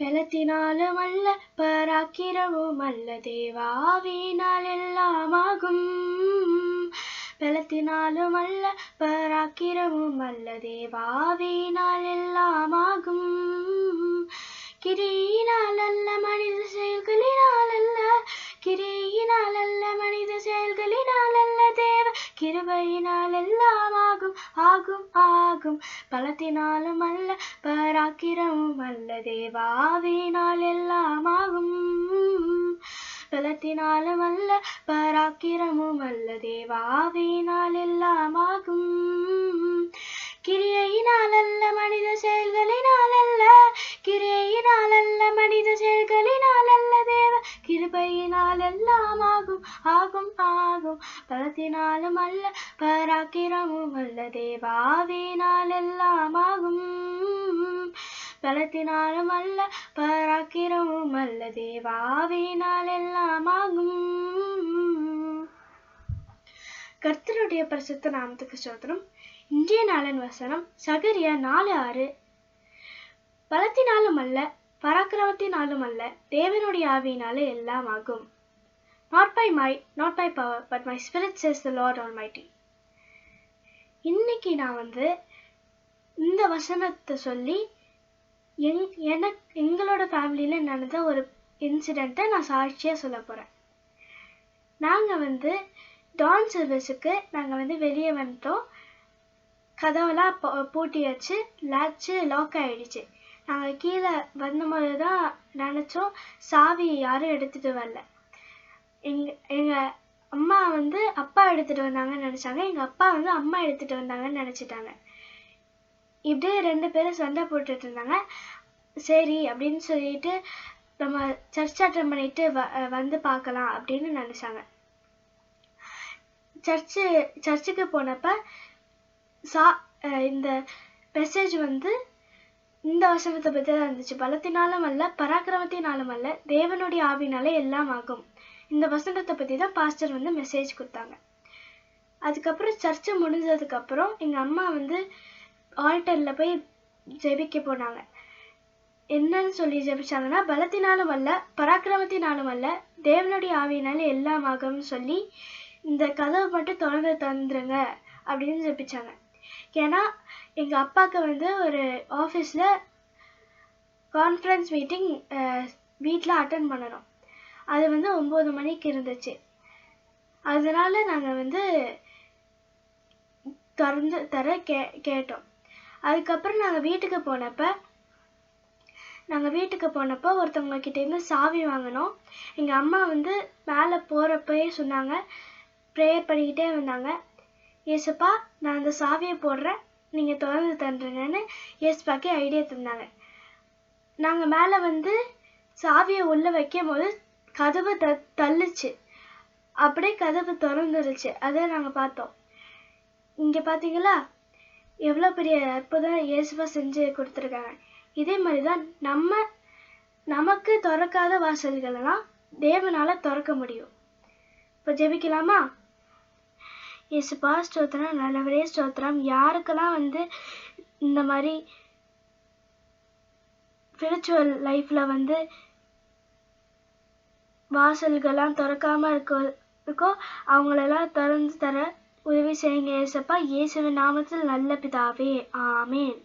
பலத்தினாலும் அல்ல பராக்கிரமும் அல்ல தேவாவினால் எல்லாமாகும். பலத்தினாலும் அல்ல பராக்கிரமும் அல்ல தேவாவினால் எல்லாமாகும். கிரியினால் அல்ல மனித செயல்களினால் அல்ல கிரியினால் அல்ல மனித செயல்களினால் அல்ல கிருபையினால் எல்லாம் ஆகும் ஆகும். ஆகும் பலத்தினாலும் அல்ல பராக்கிரமும் அல்ல. தேவாவினால் எல்லாம் ஆகும் பலத்தினாலும் அல்ல பராக்கிரமும் அல்ல. தேவாவினால் எல்லாம் ஆகும் கிரியையினால் அல்ல மனித செயல்களினால் அல்ல கிரியையினால் அல்ல மனித செயல்களினால் அல்ல தேவ கிருபையினால் எல்லாம் ஆகும் ஆகும் ஆகும். பலத்தினாலும் அல்ல பராக்கிரமும் அல்ல. தேவாவினால் எல்லாம் ஆகும். பலத்தினாலும் அல்ல பராக்கிரமும் அல்ல. தேவாவினால் எல்லாம் ஆகும். கர்த்தருடைய பரிசுத்த நாமத்துக்கு சோதனம் இன்றைய நாளின் வசனம் சகரியா நாலு ஆறு. பலத்தினாலும் அல்ல பராக்கிரமத்தினாலும் அல்ல தேவனுடைய ஆவியினாலே எல்லாம் ஆகும். Not by my not by power but my spirit says the Lord almighty இன்னைக்கு நான் வந்து இந்த வசனத்தை சொல்லி எங் எனக்கு எங்களோட ஃபேமிலியில் நடந்த ஒரு இன்சிடெண்ட்டை நான் சாட்சியாக சொல்ல போகிறேன் நாங்கள் வந்து டான் சர்வீஸுக்கு நாங்கள் வந்து வெளியே வந்துட்டோம் கதவெல்லாம் பூ- பூட்டி வச்சு லாச்சு லாக் ஆகிடுச்சு நாங்கள் கீழே வந்தபோது தான் நினச்சோம். சாவி யாரும் எடுத்துகிட்டு வரல. எங்க எங்கள் அம்மா வந்து அப்பா எடுத்துகிட்டு வந்தாங்கன்னு நினச்சாங்க. எங்கள் அப்பா வந்து அம்மா எடுத்துகிட்டு வந்தாங்கன்னு நினச்சிட்டாங்க. இப்படியே ரெண்டு பேரும் சண்டை போட்டுட்டு இருந்தாங்க. சரி அப்படின்னு சொல்லிட்டு நம்ம சர்ச் அட்டன் பண்ணிட்டு வ வந்து பார்க்கலாம் அப்படின்னு நினச்சாங்க. சர்ச்சு சர்ச்சுக்கு போனப்ப சா இந்த மெசேஜ் வந்து இந்த வசனத்தை பற்றி தான் இருந்துச்சு. பலத்தினாலும் அல்ல பராக்கிரமத்தினாலும் அல்ல தேவனுடைய ஆவினாலே எல்லாம் ஆகும். இந்த வசனத்தை பற்றி தான் பாஸ்டர் வந்து மெசேஜ் கொடுத்தாங்க. அதுக்கப்புறம் சர்ச்சு முடிஞ்சதுக்கப்புறம் எங்கள் அம்மா வந்து ஆல்டரில் போய் ஜெபிக்க போனாங்க. என்னன்னு சொல்லி ஜெபிச்சாங்கன்னா பலத்தினாலும் அல்ல பராக்கிரமத்தினாலும் அல்ல தேவனுடைய ஆவியினால எல்லாம் ஆகும்னு சொல்லி இந்த கதவை மட்டும் திறந்து தந்துருங்க அப்படின்னு ஜெபிச்சாங்க. ஏன்னா எங்கள் அப்பாவுக்கு வந்து ஒரு ஆஃபீஸில் கான்ஃபரன்ஸ் மீட்டிங் வீட்டில் அட்டன் பண்ணணும். அது வந்து ஒம்பது மணிக்கு இருந்துச்சு. அதனால நாங்கள் வந்து திறந்து தர கே கேட்டோம். அதுக்கப்புறம் நாங்கள் வீட்டுக்கு போனப்ப நாங்கள் வீட்டுக்கு போனப்போ ஒருத்தவங்க கிட்டேருந்து சாவி வாங்கினோம். எங்கள் அம்மா வந்து மேலே போகிறப்பயே சொன்னாங்க. ப்ரேயர் பண்ணிக்கிட்டே வந்தாங்க. ஏசப்பா நான் அந்த சாவியை போடுறேன். நீங்கள் திறந்து தந்துருங்கன்னு ஏசப்பாக்கே ஐடியா தந்தாங்க. நாங்கள் மேலே வந்து சாவியை உள்ளே வைக்கும் போது கதவை த தள்ளுச்சு. அப்படியே கதவு திறந்துருச்சு. அதை நாங்கள் பார்த்தோம். இங்கே பார்த்தீங்களா எவ்வளோ பெரிய அற்புதம் இயேசுவா செஞ்சு கொடுத்துருக்காங்க. இதே மாதிரி தான் நம்ம நமக்கு திறக்காத வாசல்களெல்லாம் தேவனால திறக்க முடியும். இப்போ ஜெபிக்கலாமா? இயேசுப்பா ஸ்தோத்திரம். நல்லவரே ஸ்தோத்திரம். யாருக்கெல்லாம் வந்து இந்த மாதிரி ஸ்பிரிச்சுவல் லைஃப்பில் வந்து வாசல்கள்லாம் திறக்காம இருக்கோ அவங்களெல்லாம் திறந்து தர உதவி செய்யுங்க ஏசப்பா இயேசுவின் நாமத்தில் நல்ல பிதாவே. ஆமேன்.